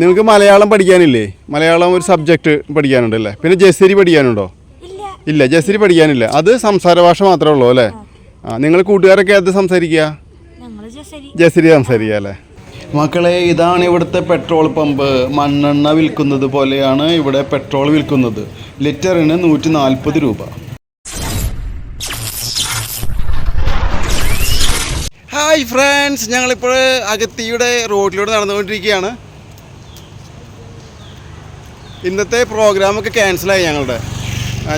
നിങ്ങൾക്ക് മലയാളം പഠിക്കാനില്ലേ? മലയാളം ഒരു സബ്ജക്റ്റ് പഠിക്കാനുണ്ടല്ലേ പിന്നെ ജസരി പഠിക്കാനുണ്ടോ? ഇല്ല. ഇല്ല ജസരി പഠിക്കാനില്ല. അത് സംസാര ഭാഷ മാത്രമേ ഉള്ളൂ അല്ലേ? ആ. നിങ്ങൾ കൂട്ടുകാരൊക്കെ അത് സംസാരിക്കുക ജസരി സംസാരിക്കുക അല്ലേ? മക്കളെ ഇതാണ് ഇവിടുത്തെ പെട്രോൾ പമ്പ്. മണ്ണെണ്ണ വിൽക്കുന്നത് പോലെയാണ് ഇവിടെ പെട്രോൾ വിൽക്കുന്നത്. ലിറ്ററിന് നൂറ്റി നാൽപ്പത് രൂപ. ഹായ് ഫ്രണ്ട്സ് ഞങ്ങളിപ്പോൾ അഗത്തിയുടെ റോഡിലൂടെ നടന്നുകൊണ്ടിരിക്കുകയാണ്. ഇന്നത്തെ പ്രോഗ്രാമൊക്കെ ക്യാൻസലായി ഞങ്ങളുടെ.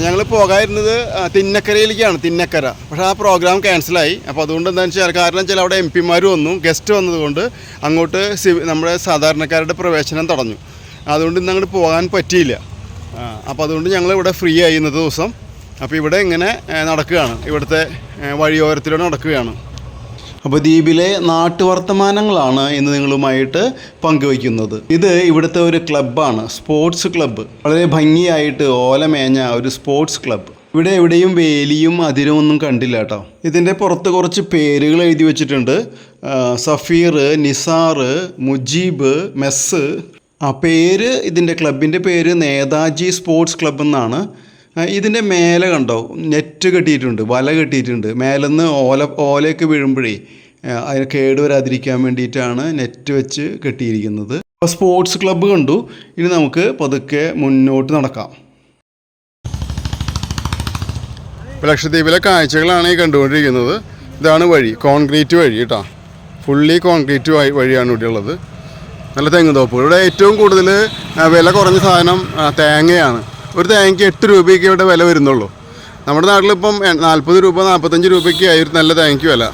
ഞങ്ങൾ പോകാതിരുന്നത് തിന്നക്കരയിലേക്കാണ് തിന്നക്കര. പക്ഷേ ആ പ്രോഗ്രാം ക്യാൻസലായി അപ്പോൾ അതുകൊണ്ട് എന്താണെന്ന് വെച്ചാൽ കാരണം വെച്ചാൽ അവിടെ എം പിമാർ വന്നു ഗസ്റ്റ് വന്നതുകൊണ്ട് അങ്ങോട്ട് നമ്മുടെ സാധാരണക്കാരുടെ പ്രവേശനം തടഞ്ഞു. അതുകൊണ്ട് ഇന്ന് അങ്ങോട്ട് പോകാൻ പറ്റിയില്ല. അപ്പോൾ അതുകൊണ്ട് ഞങ്ങൾ ഇവിടെ ഫ്രീ ആയി ഇന്നത്തെ ദിവസം. അപ്പോൾ ഇവിടെ ഇങ്ങനെ നടക്കുകയാണ്. ഇവിടുത്തെ വഴിയോരത്തിലൂടെ നടക്കുകയാണ്. അപ്പോൾ ദ്വീപിലെ നാട്ടുവർത്തമാനങ്ങളാണ് ഇന്ന് നിങ്ങളുമായിട്ട് പങ്കുവയ്ക്കുന്നത്. ഇത് ഇവിടുത്തെ ഒരു ക്ലബ്ബാണ് സ്പോർട്സ് ക്ലബ്ബ്. വളരെ ഭംഗിയായിട്ട് ഓലമേഞ്ഞ ഒരു സ്പോർട്സ് ക്ലബ്ബ്. ഇവിടെ എവിടെയും വേലിയും അതിരും ഒന്നും കണ്ടില്ല കേട്ടോ. ഇതിന്റെ പുറത്ത് കുറച്ച് പേരുകൾ എഴുതി വെച്ചിട്ടുണ്ട്. സഫീർ നിസാർ മുജീബ് മെസ്സ്. ആ പേര് ഇതിന്റെ ക്ലബിന്റെ പേര് നേതാജി സ്പോർട്സ് ക്ലബ്ബ് എന്നാണ്. ഇതിന്റെ മേലെ കണ്ടോ? നെറ്റ് കെട്ടിയിട്ടുണ്ട് വല കെട്ടിയിട്ടുണ്ട്. മേലെന്ന് ഓല ഓലയൊക്കെ വീഴുമ്പോഴേ അതിന് കേട് വരാതിരിക്കാൻ വേണ്ടിയിട്ടാണ് നെറ്റ് വെച്ച് കെട്ടിയിരിക്കുന്നത്. അപ്പോൾ സ്പോർട്സ് ക്ലബ്ബ് കണ്ടു. ഇനി നമുക്ക് പതുക്കെ മുന്നോട്ട് നടക്കാം. ലക്ഷദ്വീപിലെ കാഴ്ചകളാണ് ഈ കണ്ടുകൊണ്ടിരിക്കുന്നത്. ഇതാണ് വഴി കോൺക്രീറ്റ് വഴി കേട്ടോ. ഫുള്ളി കോൺക്രീറ്റ് വഴിയാണ് ഇവിടെ ഉള്ളത്. നല്ല തെങ്ങ് തോപ്പ്. ഇവിടെ ഏറ്റവും കൂടുതൽ വില കുറഞ്ഞ സാധനം തേങ്ങയാണ്. ഒരു തേങ്ങയ്ക്ക് എട്ട് രൂപയ്ക്ക് ഇവിടെ വില വരുന്നുള്ളൂ. നമ്മുടെ നാട്ടിലിപ്പം നാൽപ്പത് രൂപ നാൽപ്പത്തഞ്ച് രൂപയ്ക്ക് ആയി ഒരു നല്ല തേങ്ങയ്ക്ക് വില.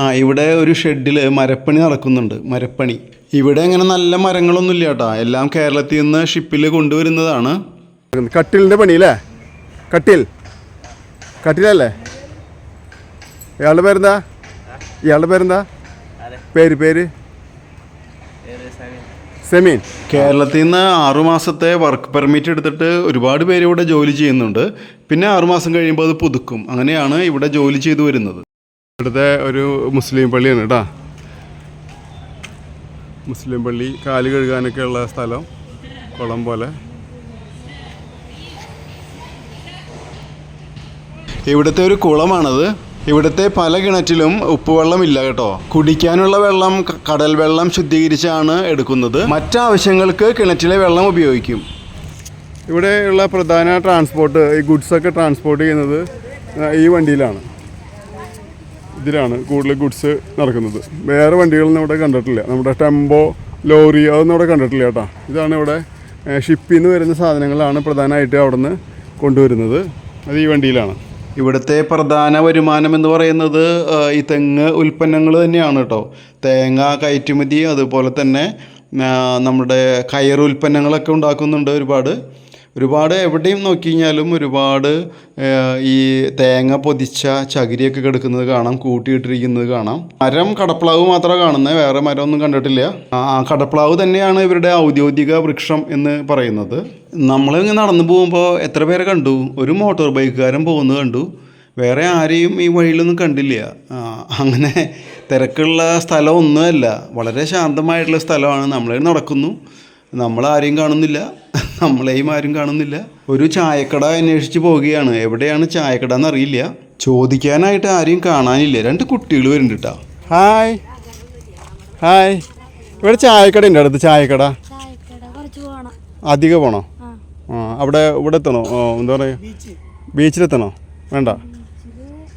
ആ ഇവിടെ ഒരു ഷെഡിൽ മരപ്പണി നടക്കുന്നുണ്ട് മരപ്പണി. ഇവിടെ അങ്ങനെ നല്ല മരങ്ങളൊന്നുമില്ല കേട്ടോ. എല്ലാം കേരളത്തിൽ നിന്ന് ഷിപ്പിൽ കൊണ്ടുവരുന്നതാണ്. കട്ടിലിന്റെ പണി അല്ലേ കട്ടിൽ. കട്ടിലല്ലേ? ഇയാളുടെ പേരെന്താ? ഇയാളുടെ പേരെന്താ? പേര് പേര്? സെമീൻ. കേരളത്തിൽ നിന്ന് ആറുമാസത്തെ വർക്ക് പെർമിറ്റ് എടുത്തിട്ട് ഒരുപാട് പേര് ഇവിടെ ജോലി ചെയ്യുന്നുണ്ട്. പിന്നെ ആറുമാസം കഴിയുമ്പോൾ അത് പുതുക്കും. അങ്ങനെയാണ് ഇവിടെ ജോലി ചെയ്തു വരുന്നത്. ഇവിടുത്തെ ഒരു മുസ്ലിം പള്ളിയാണ് കേട്ടോ മുസ്ലിം പള്ളി കാൽ കഴുകാനൊക്കെ ഉള്ള സ്ഥലം കുളം പോലെ. ഇവിടുത്തെ ഒരു കുളമാണത്. ഇവിടുത്തെ പല കിണറ്റിലും ഉപ്പുവെള്ളമില്ല കേട്ടോ. കുടിക്കാനുള്ള വെള്ളം കടൽ വെള്ളം ശുദ്ധീകരിച്ചാണ് എടുക്കുന്നത്. മറ്റാവശ്യങ്ങൾക്ക് കിണറ്റിലെ വെള്ളം ഉപയോഗിക്കും. ഇവിടെയുള്ള പ്രധാന ട്രാൻസ്പോർട്ട് ഈ ഗുഡ്സൊക്കെ ട്രാൻസ്പോർട്ട് ചെയ്യുന്നത് ഈ വണ്ടിയിലാണ്. ഇതിലാണ് കൂടുതൽ ഗുഡ്സ് നടക്കുന്നത്. വേറെ വണ്ടികളൊന്നും ഇവിടെ കണ്ടിട്ടില്ല. നമ്മുടെ ടെമ്പോ ലോറി അതൊന്നും ഇവിടെ കണ്ടിട്ടില്ല കേട്ടോ. ഇതാണ് ഇവിടെ ഷിപ്പിൽ നിന്ന് വരുന്ന സാധനങ്ങളാണ് പ്രധാനമായിട്ട് അവിടെ നിന്ന് കൊണ്ടുവരുന്നത്. അത് ഈ വണ്ടിയിലാണ്. ഇവിടുത്തെ പ്രധാന വരുമാനം എന്ന് പറയുന്നത് ഈ തെങ്ങ് ഉൽപ്പന്നങ്ങൾ തന്നെയാണ് കേട്ടോ. തേങ്ങ കയറ്റുമതി അതുപോലെ തന്നെ നമ്മുടെ കയർ ഉൽപ്പന്നങ്ങളൊക്കെ ഉണ്ടാക്കുന്നുണ്ട് ഒരുപാട്. ഒരുപാട് എവിടെയും നോക്കി കഴിഞ്ഞാലും ഒരുപാട് ഈ തേങ്ങ പൊതിച്ച ചകിരിയൊക്കെ കിടക്കുന്നത് കാണാം കൂട്ടിയിട്ടിരിക്കുന്നത് കാണാം. മരം കടപ്ലാവ് മാത്രമേ കാണുന്നത് വേറെ മരമൊന്നും കണ്ടിട്ടില്ല. ആ കടപ്ലാവ് തന്നെയാണ് ഇവരുടെ ഔദ്യോഗിക വൃക്ഷം എന്ന് പറയുന്നത്. നമ്മളിങ്ങനെ നടന്നു പോകുമ്പോൾ എത്ര പേരെ കണ്ടു? ഒരു മോട്ടോർ ബൈക്കുകാരൻ പോകുന്നത് കണ്ടു. വേറെ ആരെയും ഈ വഴിയിലൊന്നും കണ്ടില്ല. അങ്ങനെ തിരക്കുള്ള സ്ഥലമൊന്നുമല്ല. വളരെ ശാന്തമായിട്ടുള്ള സ്ഥലമാണ്. നമ്മളെ നടക്കുന്നു. നമ്മളാരെയും കാണുന്നില്ല. നമ്മളെയും ആരും കാണുന്നില്ല. ഒരു ചായക്കട അന്വേഷിച്ച് പോവുകയാണ്. എവിടെയാണ് ചായക്കട എന്നറിയില്ല ചോദിക്കാനായിട്ട് ആരെയും കാണാനില്ല. രണ്ട് കുട്ടികൾ വരുന്നുണ്ട് കേട്ടോ ഹായ്. ഹായ്. ഇവിടെ ചായക്കട ഉണ്ട് അടുത്ത് ചായക്കട. ചായക്കട കുറച്ച് പോണം. അധികം പോണോ? ആ. അവിടെ ഇവിടെ എത്തണോ? ഓ, എന്താ പറയുക ബീച്ചിലെത്തണോ? വേണ്ട.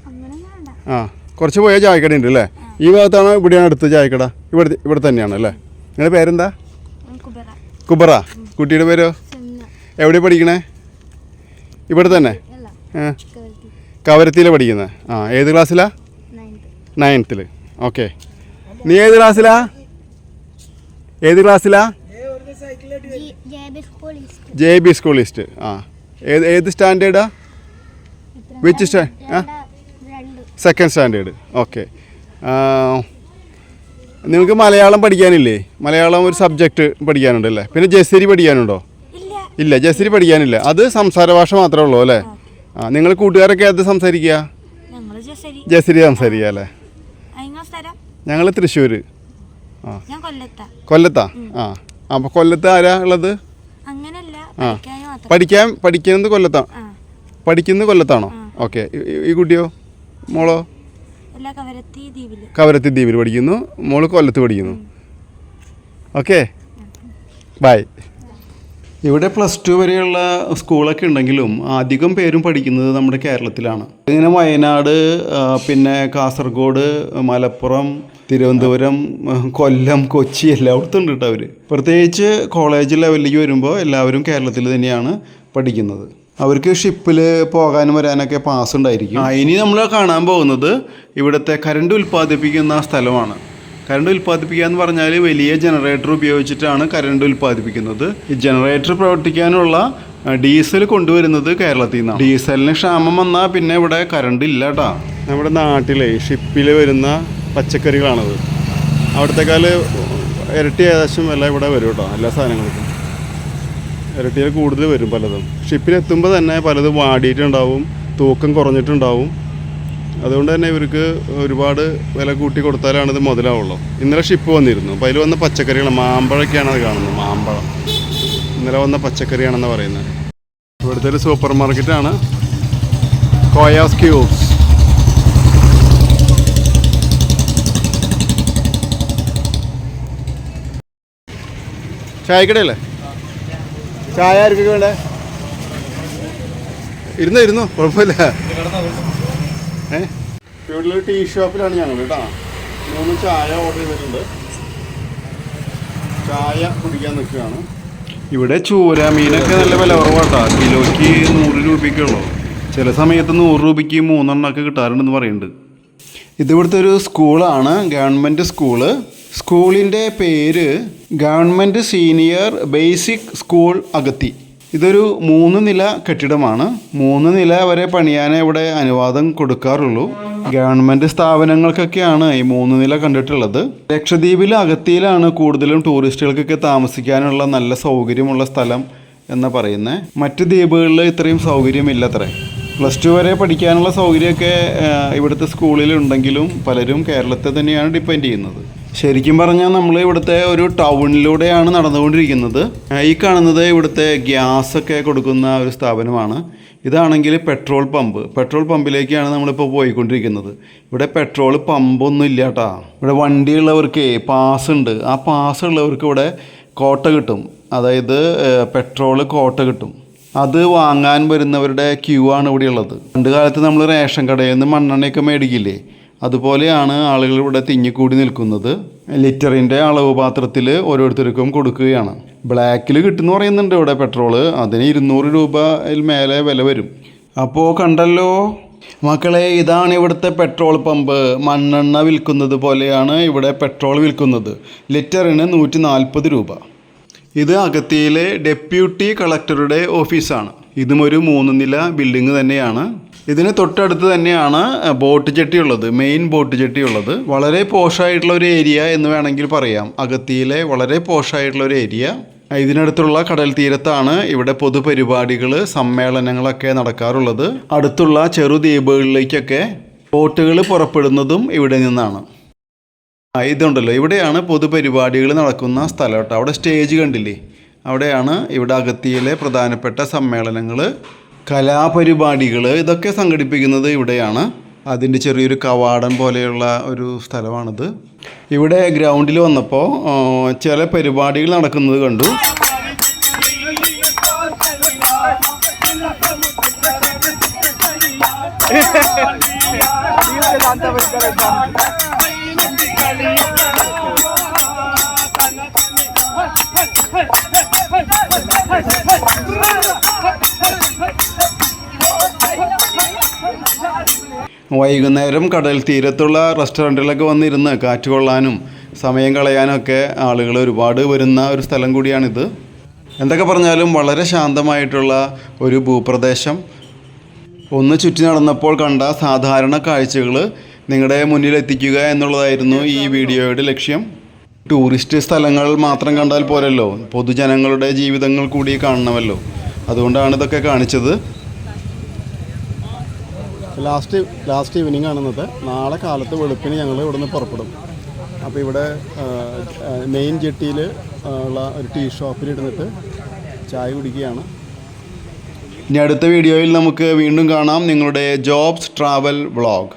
അങ്ങനെ വേണ്ട ആ കുറച്ച് പോയാൽ ചായക്കട ഉണ്ട് അല്ലേ ഈ ഭാഗത്താണോ ഇവിടെയാണ് അടുത്ത് ചായക്കട. ഇവിടെ ഇവിടെ തന്നെയാണ് അല്ലേ നിങ്ങളുടെ പേരെന്താ? കുബറ കുട്ടിയുടെ പേരോ? എവിടെ പഠിക്കണേ? ഇവിടെ തന്നെ? കവരത്തിയിലെ പഠിക്കുന്നത് ആ ഏത് ക്ലാസ്സിലാ? നയൻത് നയൻത്തിൽ ഓക്കെ. നീ ഏത് ക്ലാസ്സിലാ? ഏത് ക്ലാസ്സിലാ? ജെ ബി സ്കൂൾ ഈസ്റ്റ് ആ. ഏത് ഏത് സ്റ്റാൻഡേർഡാ? വിച്ച് സ്റ്റാ ആ. Second standard okay. നിങ്ങൾക്ക് മലയാളം പഠിക്കാനില്ലേ? മലയാളം ഒരു സബ്ജക്റ്റ് പഠിക്കാനുണ്ടല്ലേ പിന്നെ ജസരി പഠിക്കാനുണ്ടോ? ഇല്ല. ജസരി പഠിക്കാനില്ല. അത് സംസാര ഭാഷ മാത്രമേ ഉള്ളൂ അല്ലേ? ആ. നിങ്ങൾ കൂട്ടുകാരൊക്കെ അത് സംസാരിക്കുക ജസരി സംസാരിക്കുക അല്ലേ? ഞങ്ങൾ തൃശ്ശൂർ ആ. കൊല്ലത്താ. കൊല്ലത്താ? ആ. അപ്പോൾ കൊല്ലത്ത് ആരാ ഉള്ളത്? ആ. പഠിക്കാൻ പഠിക്കുന്നത് കൊല്ലത്താണ് ആ. പഠിക്കുന്നത് കൊല്ലത്താണോ. ഓക്കെ. ഈ കുട്ടിയോ? മോളോ? കവരത്തി ദ്വീപിൽ പഠിക്കുന്നു. മോൾ കൊല്ലത്ത് പഠിക്കുന്നു. ഓക്കെ. ബൈ. ഇവിടെ പ്ലസ് ടു വരെയുള്ള സ്കൂളൊക്കെ ഉണ്ടെങ്കിലും അധികം പേരും പഠിക്കുന്നത് നമ്മുടെ കേരളത്തിലാണ്. ഇങ്ങനെ വയനാട് പിന്നെ കാസർഗോഡ് മലപ്പുറം തിരുവനന്തപുരം കൊല്ലം കൊച്ചി എല്ലായിടത്തും ഉണ്ട് കേട്ടോ അവർ പ്രത്യേകിച്ച് കോളേജ് ലെവലിലേക്ക് വരുമ്പോൾ എല്ലാവരും കേരളത്തിൽ തന്നെയാണ് പഠിക്കുന്നത്. അവർക്ക് ഷിപ്പിൽ പോകാനും വരാനൊക്കെ പാസ് ഉണ്ടായിരിക്കും. ഇനി നമ്മൾ കാണാൻ പോകുന്നത് ഇവിടുത്തെ കരണ്ട് ഉൽപ്പാദിപ്പിക്കുന്ന സ്ഥലമാണ്. കരണ്ട് ഉൽപ്പാദിപ്പിക്കുക എന്ന് പറഞ്ഞാൽ വലിയ ജനറേറ്റർ ഉപയോഗിച്ചിട്ടാണ് കരണ്ട് ഉൽപ്പാദിപ്പിക്കുന്നത്. ഈ ജനറേറ്റർ പ്രവർത്തിക്കാനുള്ള ഡീസൽ കൊണ്ടുവരുന്നത് കേരളത്തിൽ നിന്നാണ്. ഡീസലിന് ക്ഷാമം വന്നാൽ പിന്നെ ഇവിടെ കരണ്ട് ഇല്ല കേട്ടാ നമ്മുടെ നാട്ടിലെ ഷിപ്പിൽ വരുന്ന പച്ചക്കറികളാണത്. അവിടത്തെക്കാൾ ഇരട്ടി ഏകദേശം എല്ലാം ഇവിടെ വരും കേട്ടോ എല്ലാ സാധനങ്ങൾക്കും. ഇരട്ടിയിൽ കൂടുതൽ വരും പലതും. ഷിപ്പിലെത്തുമ്പോൾ തന്നെ പലതും വാടിയിട്ടുണ്ടാവും തൂക്കം കുറഞ്ഞിട്ടുണ്ടാവും. അതുകൊണ്ട് തന്നെ ഇവർക്ക് ഒരുപാട് വില കൂട്ടി കൊടുത്താലാണ് ഇത് മുതലാവുള്ളൂ. ഇന്നലെ ഷിപ്പ് വന്നിരുന്നു. അപ്പോൾ അതിൽ വന്ന പച്ചക്കറികൾ മാമ്പഴമൊക്കെയാണ് അത് കാണുന്നത്. മാമ്പഴം. ഇന്നലെ വന്ന പച്ചക്കറിയാണെന്ന് പറയുന്നത്. ഇവിടുത്തെ ഒരു സൂപ്പർ മാർക്കറ്റാണ് കോയാസ് ക്യൂബ്സ്. ചായക്കടയല്ലേ? ചായ ആർക്കൊക്കെ വേണ്ടേ? ഇരുന്നോ ഇരുന്നോ കുഴപ്പമില്ല. ഏ? ഇവിടെ ടീ ഷോപ്പിലാണ് ഞങ്ങൾ കേട്ടോ. മൂന്ന് ചായ ഓർഡർ ചെയ്തിട്ടുണ്ട്. ചായ കുടിക്കാൻ നിൽക്കുകയാണ്. ഇവിടെ ചൂര മീനൊക്കെ നല്ല വില കുറവാട്ടാ. കിലോയ്ക്ക് നൂറ് രൂപയ്ക്കുള്ളൂ ചില സമയത്ത് നൂറ് രൂപയ്ക്ക് മൂന്നെണ്ണമൊക്കെ കിട്ടാറുണ്ടെന്ന് പറയുന്നുണ്ട്. ഇതിവിടുത്തെ ഒരു സ്കൂളാണ് ഗവൺമെന്റ് സ്കൂൾ. സ്കൂളിന്റെ പേര് government senior basic school Agatti. ഇതൊരു മൂന്ന് നില കെട്ടിടമാണ്. മൂന്ന് നില വരെ പണിയാനേ ഇവിടെ അനുവാദം കൊടുക്കാറുള്ളൂ. ഗവൺമെന്റ് സ്ഥാപനങ്ങൾക്കൊക്കെയാണ് ഈ മൂന്ന് നില കണ്ടിട്ടുള്ളത്. ലക്ഷദ്വീപിലെ അകത്തിയിലാണ് കൂടുതലും ടൂറിസ്റ്റുകൾക്കൊക്കെ താമസിക്കാനുള്ള നല്ല സൗകര്യമുള്ള സ്ഥലം എന്ന് പറയുന്നത് മറ്റ് ദ്വീപുകളിൽ ഇത്രയും സൗകര്യമില്ലത്രേ. പ്ലസ് ടു വരെ പഠിക്കാനുള്ള സൗകര്യമൊക്കെ ഇവിടുത്തെ സ്കൂളിലുണ്ടെങ്കിലും പലരും കേരളത്തെ തന്നെയാണ് ഡിപ്പെൻഡ് ചെയ്യുന്നത്. ശരിക്കും പറഞ്ഞാൽ നമ്മൾ ഇവിടുത്തെ ഒരു ടൗണിലൂടെയാണ് നടന്നുകൊണ്ടിരിക്കുന്നത്. ഈ കാണുന്നത് ഇവിടുത്തെ ഗ്യാസ് ഒക്കെ കൊടുക്കുന്ന ഒരു സ്ഥാപനമാണ്. ഇതാണെങ്കിൽ പെട്രോൾ പമ്പ്. പെട്രോൾ പമ്പിലേക്കാണ് നമ്മളിപ്പോൾ പോയിക്കൊണ്ടിരിക്കുന്നത്. ഇവിടെ പെട്രോൾ പമ്പൊന്നും ഇല്ല കേട്ടാ. ഇവിടെ വണ്ടിയുള്ളവർക്ക് പാസ് ഉണ്ട് ആ പാസ് ഉള്ളവർക്ക് ഇവിടെ കോട്ട കിട്ടും. അതായത് പെട്രോൾ കോട്ട കിട്ടും. അത് വാങ്ങാൻ വരുന്നവരുടെ ക്യൂ ആണ് ഇവിടെ ഉള്ളത്. പണ്ട് കാലത്ത് നമ്മൾ റേഷൻ കടയിൽ നിന്ന് മണ്ണെണ്ണയൊക്കെ മേടിക്കില്ലേ? അതുപോലെയാണ് ആളുകൾ ഇവിടെ തിങ്ങിക്കൂടി നിൽക്കുന്നത്. ലിറ്ററിന്റെ അളവ് പാത്രത്തിൽ ഓരോരുത്തർക്കും കൊടുക്കുകയാണ്. ബ്ലാക്കിൽ കിട്ടുന്നു പറയുന്നുണ്ട് ഇവിടെ പെട്രോൾ. അതിന് ഇരുന്നൂറ് രൂപയിൽ മേലെ വില വരും. അപ്പോൾ കണ്ടല്ലോ? മക്കളെ ഇതാണ് ഇവിടുത്തെ പെട്രോൾ പമ്പ്. മണ്ണെണ്ണ വിൽക്കുന്നത് പോലെയാണ് ഇവിടെ പെട്രോൾ വിൽക്കുന്നത്. ലിറ്ററിന് നൂറ്റി നാൽപ്പത് രൂപ. ഇത് അഗത്തിയിലെ ഡെപ്യൂട്ടി കളക്ടറുടെ ഓഫീസാണ്. ഇതും ഒരു മൂന്ന് നില ബിൽഡിംഗ് തന്നെയാണ്. ഇതിന് തൊട്ടടുത്ത് തന്നെയാണ് ബോട്ട് ജെട്ടി ഉള്ളത് മെയിൻ ബോട്ട് ജെട്ടി ഉള്ളത് വളരെ പോഷായിട്ടുള്ള ഒരു ഏരിയ എന്ന് വേണമെങ്കിൽ പറയാം. അഗത്തിയിലെ വളരെ പോഷായിട്ടുള്ള ഒരു ഏരിയ ഇതിനടുത്തുള്ള കടൽ തീരത്താണ് ഇവിടെ പൊതുപരിപാടികൾ സമ്മേളനങ്ങളൊക്കെ നടക്കാറുള്ളത്. അടുത്തുള്ള ചെറുദ്വീപുകളിലേക്കൊക്കെ ബോട്ടുകൾ പുറപ്പെടുന്നതും ഇവിടെ നിന്നാണ്. ഇതുണ്ടല്ലോ. ഇവിടെയാണ് പൊതുപരിപാടികൾ നടക്കുന്ന സ്ഥലം കേട്ടോ. അവിടെ സ്റ്റേജ് കണ്ടില്ലേ? അവിടെയാണ് ഇവിടെ അഗത്തിയിലെ പ്രധാനപ്പെട്ട സമ്മേളനങ്ങൾ. കലാപരിപാടികൾ ഇതൊക്കെ സംഘടിപ്പിക്കുന്നത് ഇവിടെയാണ് അതിന്റെ ചെറിയൊരു കവാടം പോലെയുള്ള ഒരു സ്ഥലമാണിത് ഇവിടെ ഗ്രൗണ്ടിൽ വന്നപ്പോൾ ചില പരിപാടികൾ നടക്കുന്നത് കണ്ടു വൈകുന്നേരം കടൽ തീരത്തുള്ള റെസ്റ്റോറന്റുകളൊക്കെ വന്നിരുന്ന് കാറ്റ് കൊള്ളാനും സമയം കളയാനൊക്കെ ആളുകൾ ഒരുപാട് വരുന്ന ഒരു സ്ഥലം കൂടിയാണിത്. എന്തൊക്കെ പറഞ്ഞാലും വളരെ ശാന്തമായിട്ടുള്ള ഒരു ഭൂപ്രദേശം. ഒന്ന് ചുറ്റി നടന്നപ്പോൾ കണ്ട സാധാരണ കാഴ്ചകൾ നിങ്ങളുടെ മുന്നിൽ എത്തിക്കുക എന്നുള്ളതായിരുന്നു ഈ വീഡിയോയുടെ ലക്ഷ്യം. ടൂറിസ്റ്റ് സ്ഥലങ്ങൾ മാത്രം കണ്ടാൽ പോരല്ലോ. പൊതുജനങ്ങളുടെ ജീവിതങ്ങൾ കൂടി കാണണമല്ലോ. അതുകൊണ്ടാണ് ഇതൊക്കെ കാണിച്ചത്. ലാസ്റ്റ് ലാസ്റ്റ് ഈവനിങ് ആണെന്നത്. നാളെ കാലത്ത് വെളുപ്പിന് ഞങ്ങൾ ഇവിടുന്ന് പുറപ്പെടും. അപ്പോൾ ഇവിടെ മെയിൻ ജെട്ടിയിൽ ഉള്ള ഒരു ടീ ഷോപ്പിൽ ഇരുന്നിട്ട് ചായ കുടിക്കുകയാണ്. ഇനി അടുത്ത വീഡിയോയിൽ നമുക്ക് വീണ്ടും കാണാം നിങ്ങളുടെ ജോബ്സ് ട്രാവൽ വ്ളോഗ്